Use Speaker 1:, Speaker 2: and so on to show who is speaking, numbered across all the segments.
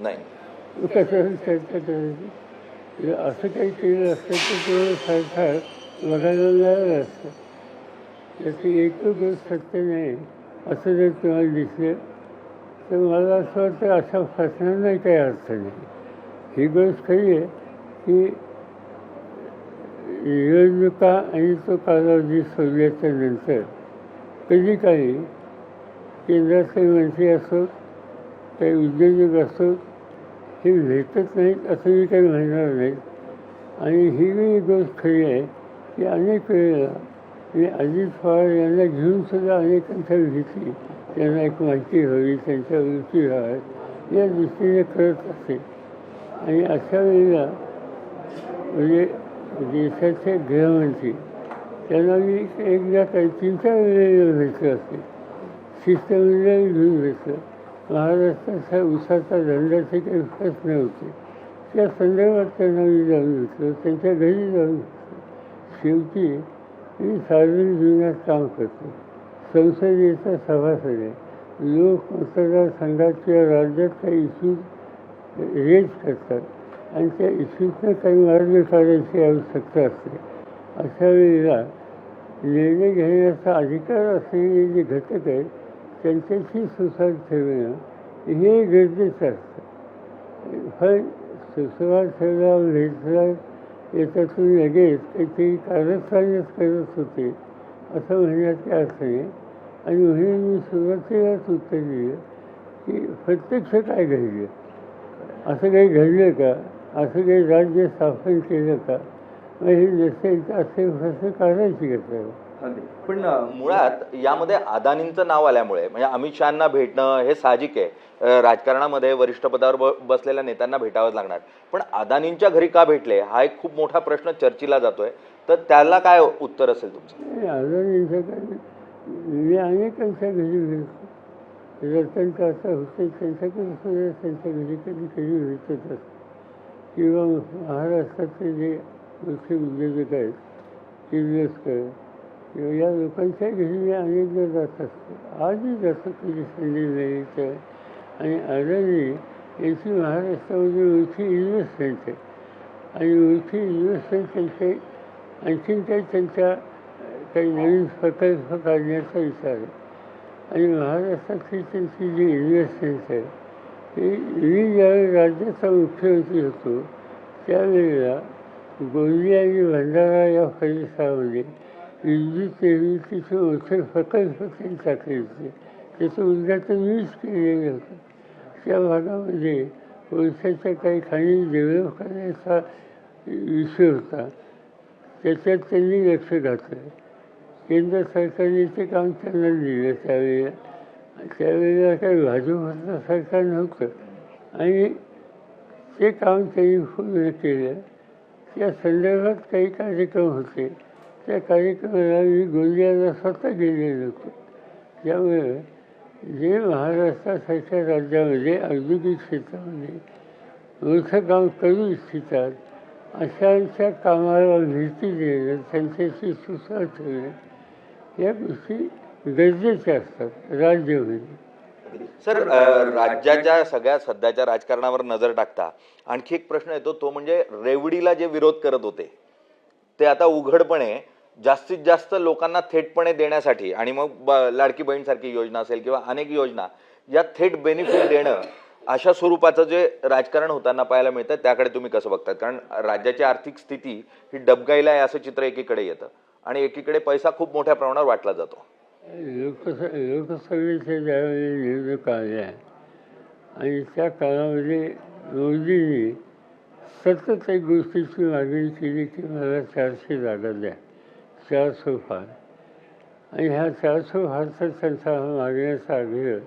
Speaker 1: नाही.
Speaker 2: कसं असं काही केलं असतं तर तेवढं सरकार बघायला मिळालं असतं. याची एक गोष्ट सत्य नाही. असं जर तुम्हाला दिसलं तर मला असं वाटतं अशा फसणार नाही काही अर्थ नाही. ही गोष्ट खरी आहे की निवडणुका आणि तो कालावधी सोडल्याच्या नंतर कधी काही केंद्राचे मंत्री असो काही उद्योजक असो हे भेटत नाहीत असं मी काही म्हणणार नाही. आणि ही एक गोष्ट खरी आहे की अनेक वेळेला मी अजित पवार यांना घेऊन सुद्धा अनेकांच्या भेटी त्यांना एक माहिती हवी त्यांच्या वृत्ती हव्यात या दृष्टीने करत असते. आणि अशा वेळेला म्हणजे देशाचे गृहमंत्री त्यांना मी एकदा काही तीन चार वेळेला भेटलं असेल शिष्टमंडळ घेऊन भेटलं. महाराष्ट्राचा उसाचा धंद्याचे काही विकास होते त्या संदर्भात त्यांना मी जाऊन घेतलं. त्यांच्या घरी जाऊन भेटलो शेवटी मी सार्वजनिक जीवनात काम करतो. संसदेचा सभासद आहे लोक मतदारसंघात किंवा राज्यात काही इश्यूज रेज करतात आणि त्या इश्यूजनं काही मार्ग काढायची आवश्यकता असते. अशा वेळेला निर्णय घेण्याचा अधिकार असलेले जे घटक आहेत त्यांच्याशी सुसंवाद ठेवणं हे गरजेचं असतं. पण सुसंवाद ठेवला भेटला याच्यातून लगेच काहीतरी कारस्थानच करत होते असं म्हणण्यात काय अर्थ नाही आणि म्हणून मी सुरुवातीलाच उत्तर दिलं की प्रत्यक्ष काय घडलं? असं काही घडलं का? असं काही राज्य स्थापन केलं का? मग हे नसेल तर असे कसं काढायची
Speaker 1: पण मुळात यामध्ये अदानींचं नाव आल्यामुळे म्हणजे अमित शहाना भेटणं हे साहजिक आहे. राजकारणामध्ये वरिष्ठ पदावर ब बसलेल्या नेत्यांना भेटावंच लागणार. पण अदानींच्या घरी का भेटले हा एक खूप मोठा प्रश्न चर्चेला जातोय. तर त्याला काय उत्तर असेल तुमचं?
Speaker 2: अजून यांच्याकडे मी अनेकांच्या घरी भेटतो रतन काका होते त्यांच्याकडे सुद्धा त्यांच्या घरी कधी कधी भेटत असतो. किंवा महाराष्ट्रातले जे मुख्य उद्योजक आहेत किर्लोस्कर किंवा या लोकांच्या घरी अनेकदा जात असतो आजही जास्त कधी संधी मिळाली तर. आणि अदानी यांची महाराष्ट्रामध्ये मोठी इन्व्हेस्टमेंट आहे. आणि मोठी इन्व्हेस्टमेंट त्यांचे म्हणजे आणखीन काही त्यांच्या काही नवीन प्रकल्प काढण्याचा विचार आहे. आणि महाराष्ट्रातली त्यांची जी इन्व्हेस्टमेंट आहे ती मी ज्यावेळी राज्याचा मुख्यमंत्री होतो त्यावेळेला गोंदिया आणि भंडारा या परिसरामध्ये विद्युत केली तिथे प्रकल्प फकत फकत होते त्याचं उद्घाटन मीच केलेलं होतं त्या भागामध्ये कोळशाच्या काही खाणी डेव्हलप करण्याचा विषय होता त्याच्यात त्यांनी लक्ष घातलं केंद्र सरकारने ते काम त्यांना दिलं त्यावेळेला त्यावेळेला काही भाजपचं सरकार नव्हतं आणि ते काम त्यांनी पूर्ण केलं त्या संदर्भात काही कार्यक्रम होते त्या कार्यक्रमाला मी गोंदियाला स्वतः गेलेलो होतो त्यामुळे जे महाराष्ट्रासारख्या राज्यामध्ये औद्योगिक क्षेत्रामध्ये मोठं काम करू इच्छितात अशांच्या कामाला भीती देणं त्यांच्याशी सुसार ठेवणं या गोष्टी गरजेच्या असतात राज्यामध्ये.
Speaker 1: सर राज्याच्या सगळ्या सध्याच्या राजकारणावर नजर टाकता. आणखी एक प्रश्न येतो तो म्हणजे रेवडीला जे विरोध करत होते ते आता उघडपणे जास्तीत जास्त लोकांना थेटपणे देण्यासाठी आणि मग ब- लाडकी बहीणसारखी योजना असेल किंवा अनेक योजना या थेट बेनिफिट देणं अशा स्वरूपाचं जे राजकारण होताना पाहायला मिळतं त्याकडे तुम्ही कसं बघतात? कारण राज्याची आर्थिक स्थिती ही डबगाईला आहे असं चित्र एकीकडे येतं आणि एकीकडे पैसा खूप मोठ्या प्रमाणावर वाटला जातो.
Speaker 2: लोकस लोकसभेच्या ज्यावेळी निवडणूक आल्या आणि त्या काळामध्ये मोदींनी सतत एक गोष्टीची मागणी केली की मला चारशे जागा द्या. चार सोफा आणि ह्या चार सोफाचा त्यांचा हा मागण्याचा आग्रह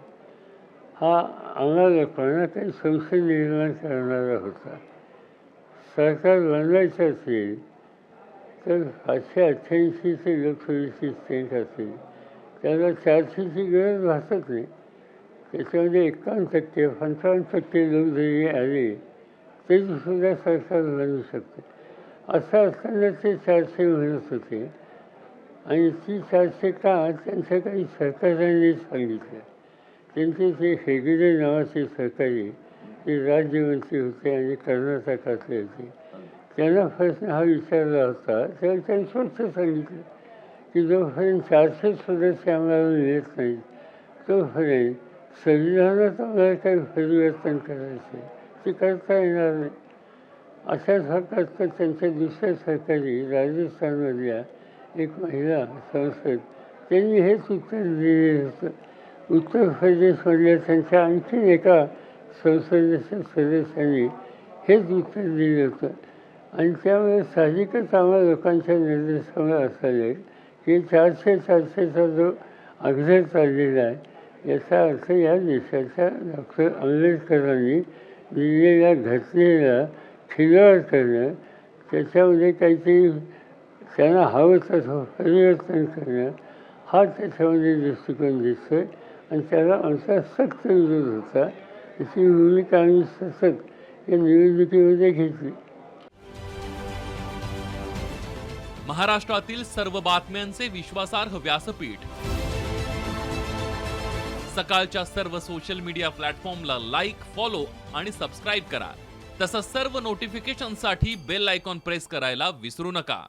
Speaker 2: हा आम्हाला काही संशय निर्माण करणारा होता. सरकार बनवायचं असेल तर पाचशे अठ्ठ्याऐंशीचे लोकसभेची स्टेट असेल. त्याला चारशेची गरज भासत नाही. त्याच्यामध्ये एकावन्न टक्के पंचावन्न टक्के लोक जरी आले तरी सुद्धा सरकार बनवू शकते. असं असताना ते चारशे म्हणत होते. आणि ती चारशे का त्यांच्या काही सरकारांनी सांगितलं. त्यांचे ते हेगडे नावाचे सरकारी ते राज्यमंत्री होते आणि कर्नाटकातले होते. त्यांना प्रश्न हा विचारला होता तेव्हा त्यांनी स्वच्छ सांगितलं की जोपर्यंत चारशे सदस्य आम्हाला मिळत नाही तोपर्यंत संविधानात आम्हाला काही परिवर्तन करायचं ते करता येणार नाही. अशा सरकारचं त्यांच्या दुसऱ्या सरकारी राजस्थानमधल्या एक महिला संसद त्यांनी हेच उत्तर दिले होतं. उत्तर प्रदेशमधल्या त्यांच्या आणखीन एका संसदेच्या सदस्यांनी हेच उत्तर दिलं होतं. आणि त्यामुळे साहजिकच आम्हाला लोकांच्या निर्देशामुळे असायला की चारशे चारशेचा जो आग्रह चाललेला आहे याचा अर्थ या देशाच्या डॉक्टर आंबेडकरांनी दिलेल्या घटनेला खिलवाड करणं त्याच्यामध्ये काहीतरी त्यांना हवं तसं परिवर्तन करणं हा त्याच्यामध्ये दृष्टिकोन दिसतोय आणि त्याला आमचा सक्त विरोध होता. याची भूमिका आम्ही सतत या निवडणुकीमध्ये घेतली.
Speaker 3: महाराष्ट्रातील सर्व बातम्यांचे विश्वासार्ह व्यासपीठ. सकाळच्या सर्व सोशल मीडिया प्लॅटफॉर्मला लाईक फॉलो आणि सबस्क्राईब करा. तसंच सर्व नोटिफिकेशनसाठी बेल आयकॉन प्रेस करायला विसरू नका.